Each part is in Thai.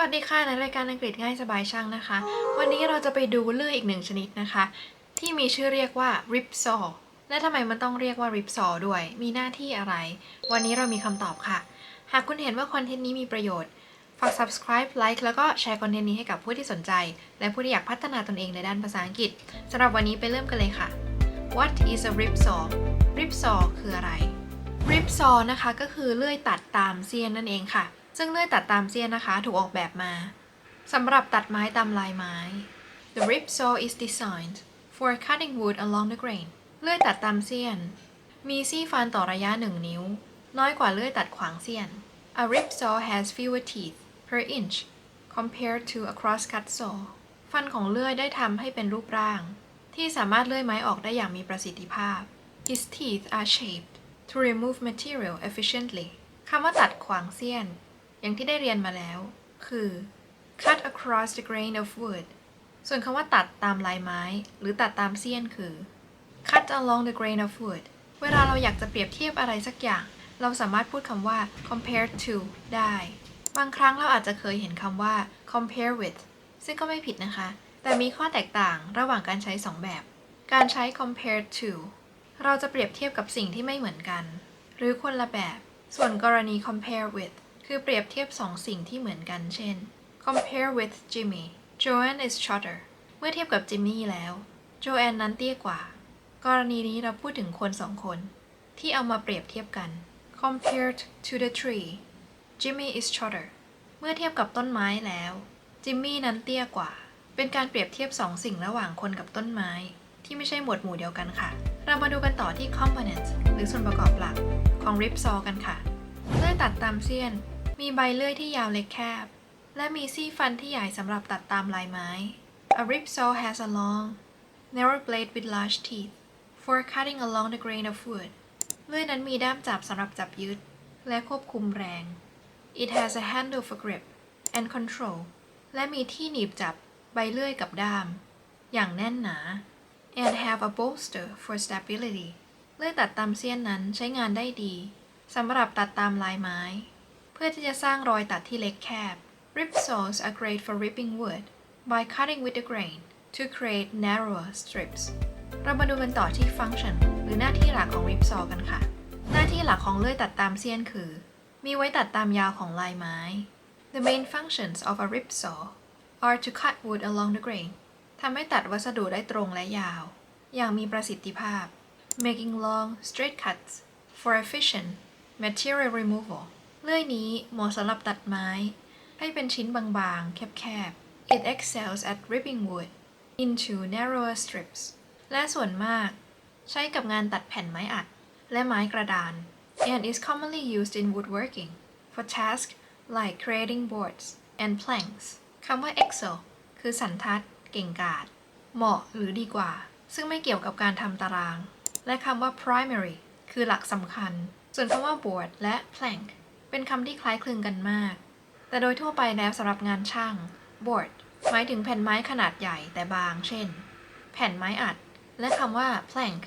วัสดีค่ะในรายการอังกฤษง่ายสบายช่างนะคะ วันนี้เราจะไปดูเลื่อยอีกหนึ่งชนิดนะคะ ที่มีชื่อเรียกว่า rip saw และทำไมมันต้องเรียกว่า rip saw ด้วย มีหน้าที่อะไร วันนี้เรามีคำตอบค่ะ หากคุณเห็นว่าคอนเทนต์นี้มีประโยชน์ ฝาก subscribe like แล้วก็แชร์คอนเทนต์นี้ให้กับผู้ที่สนใจ และผู้ที่อยากพัฒนาตนเองในด้านภาษาอังกฤษสำหรับวันนี้ไปเริ่มกันเลยค่ะ What is a rip saw rip saw คืออะไร rip saw นะคะก็คือเลื่อยตัดตามเสี้ยนนั่นเองค่ะ ซึ่งเลื่อยตัดตามเสี้ยนนะคะถูกออกแบบมาสำหรับตัดไม้ตามลายไม้ The rip saw is designed for cutting wood along the grain เลื่อยตัดตามเสี้ยน มีซี่ฟันต่อระยะ 1 นิ้ว น้อยกว่าเลื่อยตัดขวางเสี้ยน A rip saw has fewer teeth per inch compared to a crosscut saw ฟันของเลื่อยได้ทำให้เป็นรูปร่าง ที่สามารถเลื่อยไม้ออกได้อย่างมีประสิทธิภาพ His teeth are shaped to remove material efficiently คำว่าตัดขวางเสี้ยน อย่างที่ได้เรียนมาแล้ว คือ cut across the grain of wood ส่วนคำว่าตัดตามลายไม้ หรือตัดตามเสี้ยนคือ cut along the grain of wood เวลาเราอยากจะเปรียบเทียบอะไรสักอย่าง เราสามารถพูดคำว่า compare to ได้ บางครั้งเราอาจจะเคยเห็นคำว่า compare with ซึ่งก็ไม่ผิดนะคะ แต่มีข้อแตกต่างระหว่างการใช้ 2 แบบ การใช้ compare to เราจะเปรียบเทียบกับสิ่งที่ไม่เหมือนกัน หรือคนละแบบ ส่วนกรณี compare with คือเปรียบเทียบสองสิ่งที่เหมือนกันเช่น compare with Jimmy Joanne is shorter เมื่อเทียบกับจิมมี่แล้วโจแอนนั้นเตี้ยกว่า กรณีนี้เราพูดถึงคนสองคน ที่เอามาเปรียบเทียบกัน compared to the tree Jimmy is shorter เมื่อเทียบกับต้นไม้แล้ว จิมมี่นั้นเตี้ยกว่า เป็นการเปรียบเทียบสองสิ่งระหว่างคนกับต้นไม้ ที่ไม่ใช่หมวดหมู่เดียวกันค่ะ เรามาดูกันต่อที่ components หรือส่วนประกอบหลักของ rip saw กันค่ะเลื่อยตัดตามเสี้ยน มีใบเลื่อยที่ยาวเล็กแคบ และมีซี่ฟันที่ใหญ่สำหรับตัดตามลายไม้ A rip saw has a long, narrow blade with large teeth for cutting along the grain of wood เลื่อยนั้นมีด้ามจับสำหรับจับยึด และควบคุมแรง It has a handle for grip and control และมีที่หนีบจับใบเลื่อยกับด้าม อย่างแน่นหนา and have a bolster for stability เลื่อยตัดตามเสี้ยนนั้นใช้งานได้ดีสำหรับตัดตามลายไม้ พื่อที่จะสร้างรอยตัดที่เล็กแคบ Rip saws are great for ripping wood by cutting with the grain to create narrower strips เรามาดูกันต่อที่ function หรือหน้าที่หลักของ rip saw กันค่ะ หน้าที่หลักของเลื่อยตัดตามเสี้ยนคือ มีไว้ตัดตามยาวของลายไม้ The main functions of a rip saw are to cut wood along the grain ทำให้ตัดวัสดุได้ตรงและยาว อย่างมีประสิทธิภาพ making long straight cuts for efficient material removal เลื่อยนี้เหมาะสำหรับตัดไม้ ให้เป็นชิ้นบางๆ แคบๆ It excels at ripping wood into narrower strips และส่วนมาก ใช้กับงานตัดแผ่นไม้อัด และไม้กระดาน and is commonly used in woodworking for tasks like creating boards and planks คำว่า excel คือสันทัด เก่งกาจเหมาะหรือดีกว่า ซึ่งไม่เกี่ยวกับการทำตาราง และคำว่า primary คือหลักสำคัญ ส่วนคำว่า board และ plank เป็นคำที่คล้ายคลึงกันมาก แต่โดยทั่วไปแล้วสำหรับงานช่าง board หมายถึงแผ่นไม้ขนาดใหญ่แต่บาง เช่น แผ่นไม้อัด และคำว่า plank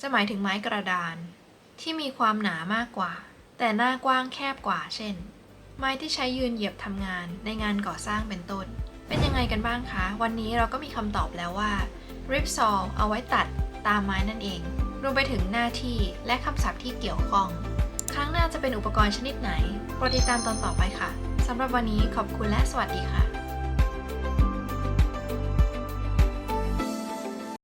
จะหมายถึงไม้กระดาน ที่มีความหนามากกว่า แต่หน้ากว้างแคบกว่า เช่น ไม้ที่ใช้ยืนเหยียบทำงานในงานก่อสร้างเป็นต้น เป็นยังไงกันบ้างคะ วันนี้เราก็มีคำตอบแล้วว่า rip saw เอาไว้ตัดตามไม้นั่นเอง รวมไปถึงหน้าที่และคำศัพท์ที่เกี่ยวข้อง รั้งหน้าจะเป็นอุปกรณ์ชนิดไหนโปรดติดตามตอนต่อไปค่ะสำหรับวันนี้ขอบคุณและสวัสดีค่ะ